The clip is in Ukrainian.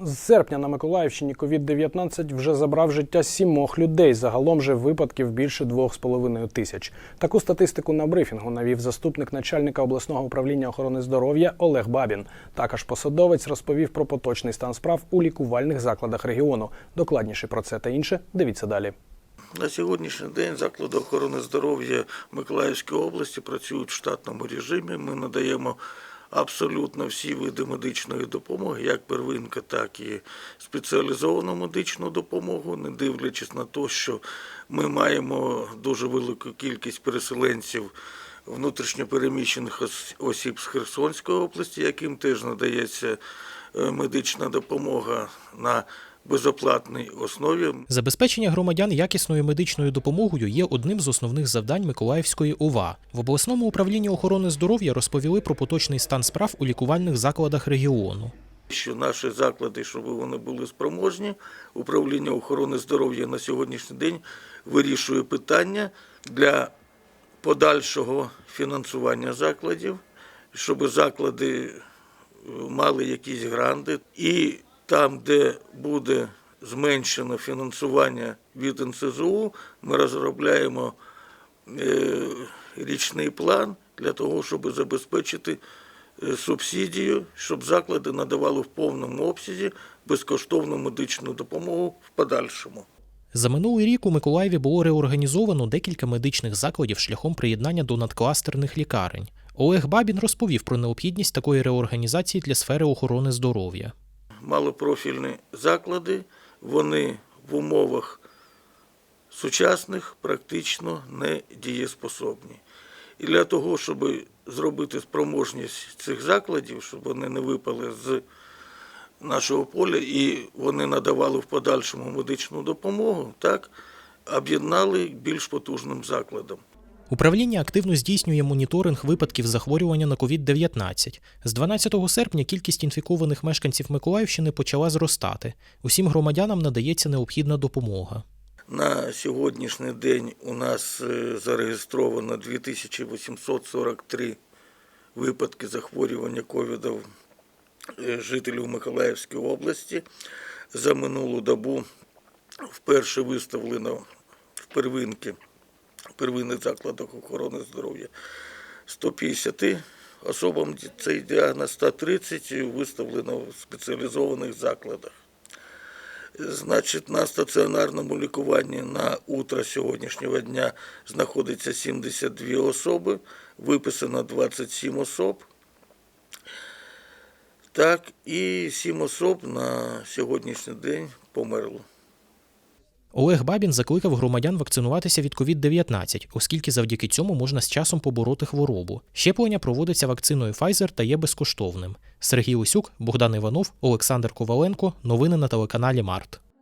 З серпня на Миколаївщині COVID-19 вже забрав життя сімох людей. Загалом же випадків більше двох з половиною тисяч. Таку статистику на брифінгу навів заступник начальника обласного управління охорони здоров'я Олег Бабін. Також посадовець розповів про поточний стан справ у лікувальних закладах регіону. Докладніше про це та інше дивіться далі. На сьогоднішній день заклади охорони здоров'я Миколаївської області працюють в штатному режимі. Ми надаємо абсолютно всі види медичної допомоги, як первинка, так і спеціалізовану медичну допомогу, не дивлячись на те, що ми маємо дуже велику кількість переселенців внутрішньопереміщених ос- осіб з Херсонської області, яким теж надається е, медична допомога на безоплатній основі. Забезпечення громадян якісною медичною допомогою є одним з основних завдань Миколаївської ОВА. В обласному управлінні охорони здоров'я розповіли про поточний стан справ у лікувальних закладах регіону. що наші заклади, щоб вони були спроможні, управління охорони здоров'я на сьогоднішній день вирішує питання для подальшого фінансування закладів, щоб заклади е, мали якісь гранди, і там, де буде зменшено фінансування від НСЗУ, ми розробляємо е, річний план для того, щоб забезпечити е, субсидію, щоб заклади надавали в повному обсязі безкоштовну медичну допомогу в подальшому. За минулий рік у Миколаєві було реорганізовано декілька медичних закладів шляхом приєднання до надкластерних лікарень. Олег Бабін розповів про необхідність такої реорганізації для сфери охорони здоров'я. Малопрофільні заклади, вони в умовах сучасних практично не дієспособні. І для того, щоб зробити спроможність цих закладів, щоб вони не випали з нашого поля і вони надавали в подальшому медичну допомогу, так, об'єднали більш потужним закладом. Управління активно здійснює моніторинг випадків захворювання на COVID-19. З 12 серпня кількість інфікованих мешканців Миколаївщини почала зростати. Усім громадянам надається необхідна допомога. На сьогоднішній день у нас е, зареєстровано 2843 випадки захворювання ковідом е, жителів Миколаївської області. За минулу добу вперше виставлено в первинки, первинних закладах охорони здоров'я 150 особам цей діагноз, 130 виставлено в спеціалізованих закладах. Значить, на стаціонарному лікуванні на утро сьогоднішнього дня знаходиться 72 особи, виписано 27 особ. Так, і 7 особ на сьогоднішній день померло. Олег Бабін закликав громадян вакцинуватися від COVID-19, оскільки завдяки цьому можна з часом побороти хворобу. Щеплення проводиться вакциною Pfizer та є безкоштовним. Сергій Усюк, Богдан Іванов, Олександр Коваленко. Новини на телеканалі Март.